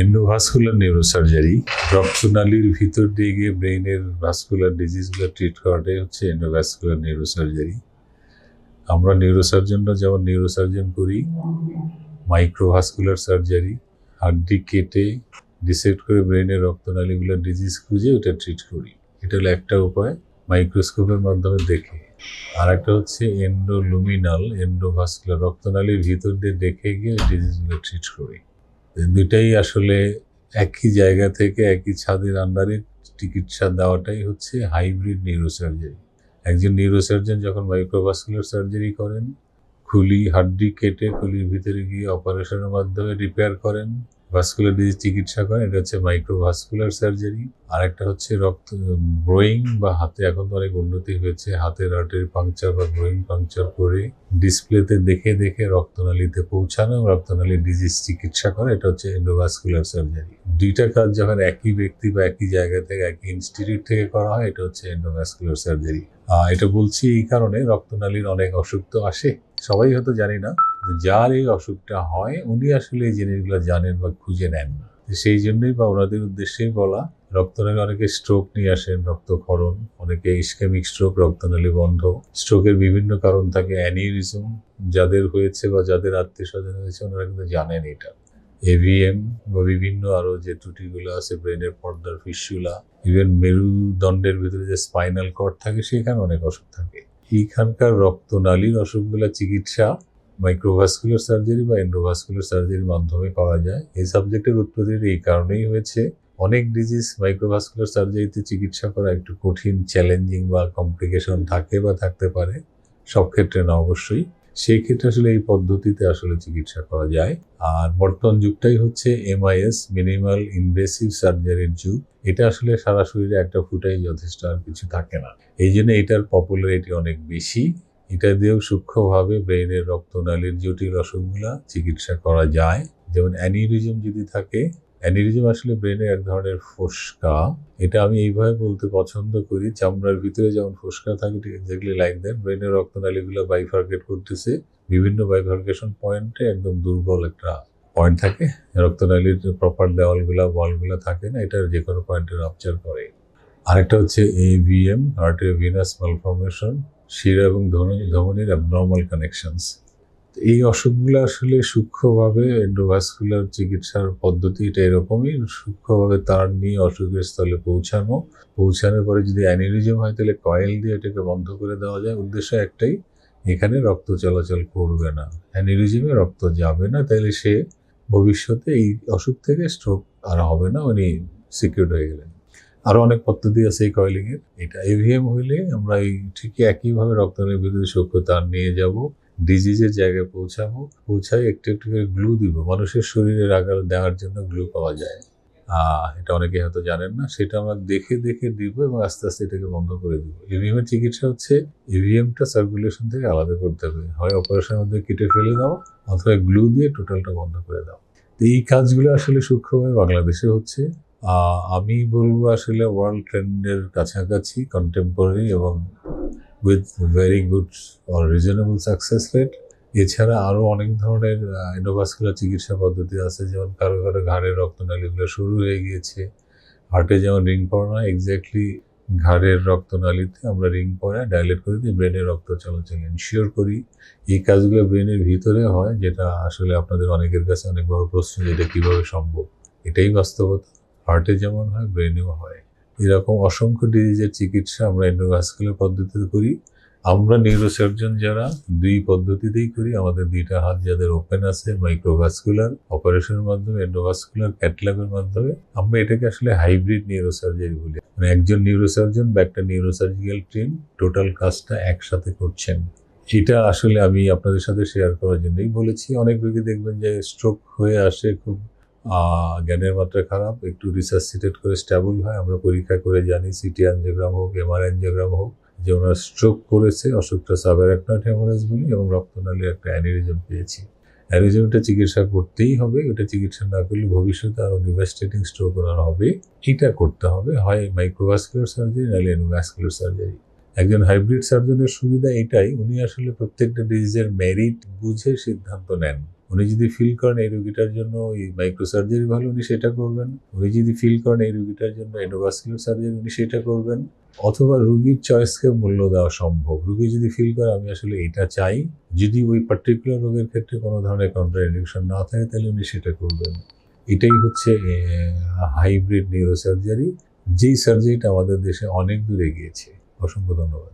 Endovascular neurosurgery রক্তনালীর ভিতর দিয়ে গিয়ে ব্রেইনের ভাস্কুলার ডিজিজগুলো ট্রিট করাটাই হচ্ছে এন্ডোভাস্কুলার নিউরোসার্জারি আমরা নিউরোসার্জনরা যেমন নিউরোসার্জন করি মাইক্রোভাস্কুলার সার্জারি হাড্ডি কেটে ডিসেক্ট করে ব্রেইনের রক্তনালীগুলোর ডিজিজ খুঁজে ওটা ট্রিট করি। এটা হলো একটা উপায় মাইক্রোস্কোপের মাধ্যমে দেখে। আর একটা হচ্ছে এন্ডোলুমিনাল এন্ডোভাস্কুলার রক্তনালীর ভিতর দিয়ে দেখে গিয়ে ডিজিজগুলো ট্রিট করি। দুটাই আসলে একই জায়গা থেকে একই ছাদের আন্ডারে চিকিৎসা দেওয়াটাই হচ্ছে হাইব্রিড নিউরোসার্জারি। একজন নিউরোসার্জন যখন মাইক্রোভাস্কুলার সার্জারি করেন, খুলি হাড্ডি কেটে খুলির ভিতরে গিয়ে অপারেশনের মাধ্যমে রিপেয়ার করেন ভাস্কুলার ডিজিজ চিকিৎসা করেন, এটা হচ্ছে মাইক্রোভাস্কুলার সার্জারি আর একটা হচ্ছে রক্ত ব্রোয়িং বা হাতে এখন তো অনেক উন্নতি হয়েছে, হাতের আর্টারি পাংচার বা ব্রোয়িং পাংচার করে ডিসপ্লেতে দেখে দেখে রক্তনালীতে পৌঁছানো এবং রক্তনালীর ডিজিজ চিকিৎসা করা, এটা হচ্ছে এন্ডোভাস্কুলার সার্জারি দুইটা কাজ যখন একই ব্যক্তি বা একই জায়গা থেকে, একই ইনস্টিটিউট থেকে করা হয়, এটা হচ্ছে এন্ডোভাস্কুলার সার্জারি এটা বলছি এই কারণে, রক্তনালীর অনেক অসুখ তো আসে, সবাই হয়তো জানি না যার এই অসুখটা হয়, উনি আসলে এই জিনিসগুলো জানেন বা খুঁজে নেন তো সেই জন্যই বা ওনাদের উদ্দেশ্যেই বলা, রক্তনালী অনেকে স্ট্রোক নিয়ে আসেন, রক্তক্ষরণ, অনেকে ইস্কেমিক স্ট্রোক রক্তনালী বন্ধ। স্ট্রোকের বিভিন্ন কারণ থাকে অ্যানিউরিজম যাদের হয়েছে বা যাদের আত্মীয় স্বজন হয়েছে, ওনারা কিন্তু জানেন এটা। এভিএম বা বিভিন্ন আরও যে ত্রুটিগুলো আছে, ব্রেনের পর্দার ফিসুলা ইভেন মেরুদণ্ডের ভিতরে যে স্পাইনাল কর্ড থাকে, সেখানে অনেক অসুখ থাকে। এইখানকার রক্তনালীর অসুখগুলো চিকিৎসা মাইক্রোভাস্কুলার সার্জারি বা এন্ডোভাস্কুলার সার্জারির মাধ্যমে করা যায়। এই সাবজেক্টের উৎপত্তি এই কারণেই হয়েছে, অনেক ডিজিজ মাইক্রোভাস্কুলার সার্জারিতে চিকিৎসা করা একটু কঠিন চ্যালেঞ্জিং বা কমপ্লিকেশন থাকে বা থাকতে পারে, সব ক্ষেত্রে না অবশ্যই। সেই ক্ষেত্রে আসলে এই পদ্ধতিতে আসলে চিকিৎসা করা যায়। আর বর্তমান যুগটাই হচ্ছে এমআইএস মিনিমাল ইনভেসিভ সার্জারির যুগ। এটা আসলে সারা শরীরে একটা ফুটাই যথেষ্ট আর কিছু থাকে না। এই জন্য এটার পপুলারিটি অনেক বেশি। এটা দিয়েও সূক্ষ্মভাবে ব্রেইনের রক্তনালীর জটিল অসুখগুলা চিকিৎসা করা যায়। যেমন অ্যানিরিজম যদি থাকে, অ্যানিরিজম আসলে ব্রেনের এক ধরনের ফোসকা। এটা আমি এইভাবে বলতে পছন্দ করি। চামড়ার ভিতরে যেমন ফোসকা থাকে এক্স্যাক্টলি লাইক দ্যাট ব্রেনের রক্তনালীগুলো বাইফার্কেট করতেছে। বিভিন্ন বাইফার্কেশন পয়েন্টে একদম দুর্বল একটা পয়েন্ট থাকে। রক্তনালীর প্রপার দেওয়ালগুলা ওয়ালগুলো থাকে না এটা যে কোনো পয়েন্টে রাপচার করে। আরেকটা হচ্ছে এভিএম আর্টের ভিনাস মালফরমেশন শিরা এবং ধমনী ধমনির অ্যাবনর্মাল কানেকশনস এই অসুখগুলো আসলে সূক্ষ্মভাবে এন্ডোভাস্কুলার চিকিৎসার পদ্ধতি এটা এরকমই, সূক্ষ্মভাবে তার নিয়ে অসুখের স্থলে পৌঁছানো। পৌঁছানোর পরে যদি অ্যানিরিজম হয়, তাহলে কয়েল দিয়ে এটাকে বন্ধ করে দেওয়া যায়। উদ্দেশ্য একটাই, এখানে রক্ত চলাচল করবে না। অ্যানিরিজমে রক্ত যাবে না, তাহলে সে ভবিষ্যতে এই অসুখ থেকে স্ট্রোক আর হবে না, উনি সিকিউর হয়ে গেলেন। আরও অনেক পদ্ধতি আছে এই কয়েলিংয়ের এটা এভিএম হইলে আমরা এই ঠিকই একইভাবে সূক্ষ্ম তার নিয়ে যাব ডিজিজের জায়গায় পৌঁছাবো, পৌঁছায় একটু একটু করে গ্লু দিব। মানুষের শরীরে আগার দেওয়ার জন্য গ্লু পাওয়া যায়। এটা অনেকে হয়তো জানেন না। সেটা আমরা দেখে দেখে দিব এবং আস্তে আস্তে এটাকে বন্ধ করে দিব। ইভিএম এর চিকিৎসা হচ্ছে ইভিএমটা সার্কুলেশন থেকে আলাদা করতে হবে। হয় অপারেশনের মধ্যে কেটে ফেলে দাও, অথবা গ্লু দিয়ে টোটালটা বন্ধ করে দাও। তো এই কাজগুলো আসলে সূক্ষ্মভাবে বাংলাদেশে হচ্ছে। আমি বলব আসলে ওয়ার্ল্ড ট্রেন্ডের কাছাকাছি কন্টেম্পোরারি এবং with very good or reasonable success rate এছাড়া আরও অনেক ধরনের এন্ডোভাস্কুলার চিকিৎসা পদ্ধতি আছে, যেমন কারও কারও ঘাড়ের রক্তনালীগুলো শুরু হয়ে গিয়েছে হার্টে যেমন রিং পড়ানো এক্স্যাক্টলি ঘাড়ের রক্তনালীতে আমরা রিং পরে ডাইলেট করে দিয়ে ব্রেনের রক্ত চলাচল ইনশিওর করি। এই কাজগুলো ব্রেনের ভিতরে হয়, যেটা আসলে আপনাদের অনেকের কাছে অনেক বড় প্রশ্ন এটা কীভাবে সম্ভব? এটাই বাস্তবতা। হার্টে যেমন হয় ব্রেনেও হয়। এরকম অসংখ্য ডিজিজের চিকিৎসা আমরা এন্ডোভাস্কুলার পদ্ধতিতে করি। আমরা নিউরোসার্জন যারা, দুই পদ্ধতিতেই করি। আমাদের দুইটা হাত যাদের ওপেন আছে মাইক্রোভাস্কুলার অপারেশনের মাধ্যমে এন্ডোভাস্কুলার ক্যাটল্যাবের মাধ্যমে। আমরা এটাকে আসলে হাইব্রিড নিউরোসার্জারি বলি। মানে একজন নিউরোসার্জন বা একটা নিউরোসার্জিক্যাল টিম টোটাল কাজটা একসাথে করছেন। এটা আসলে আমি আপনাদের সাথে শেয়ার করার জন্যই বলেছি। অনেক রোগী দেখবেন যে স্ট্রোক হয়ে আসে খুব জ্ঞানের মাত্রা খারাপ, একটু রিসার্সিটেড করে স্ট্যাবল হয়। আমরা পরীক্ষা করে জানি সিটি অ্যানজিওগ্রাম হোক এমআর অ্যানজিওগ্রাম হোক, যে ওনার স্ট্রোক করেছে, অসুখটা সাবারাকনয়েড হেমোরেজ বলি এবং রক্তনালী একটা অ্যানিরিজম পেয়েছি। অ্যানিরিজমটা চিকিৎসা করতেই হবে ওটা চিকিৎসা না করলে ভবিষ্যতে আরও ডিভাস্টেটিং স্ট্রোক ওনার হবে। এটা করতে হবে, হয় মাইক্রোভাস্কুলার সার্জারি নাহলে এনোভাস্কুলার সার্জারি একজন হাইব্রিড সার্জনের সুবিধা এটাই, উনি আসলে প্রত্যেকটা ডিজিজের মেরিট বুঝে সিদ্ধান্ত নেন। উনি যদি ফিল করেন এই রোগীটার জন্য ওই মাইক্রো সার্জারি ভালো, উনি সেটা করবেন। উনি যদি ফিল করেন এই রোগীটার জন্য এন্ডোভাস্কুলার সার্জারি উনি সেটা করবেন। অথবা রুগীর চয়েসকে মূল্য দেওয়া সম্ভব। রুগী যদি ফিল করে, আমি আসলে এটা চাই। যদি ওই পার্টিকুলার রোগের ক্ষেত্রে কোনো ধরনের কন্ট্রাইন্ডিকেশন না থাকে, তাহলে উনি সেটা করবেন। এটাই হচ্ছে হাইব্রিড নিউরোসার্জারি যেই সার্জারিটা আমাদের দেশে অনেক দূরে গিয়েছে। অসংখ্য ধন্যবাদ।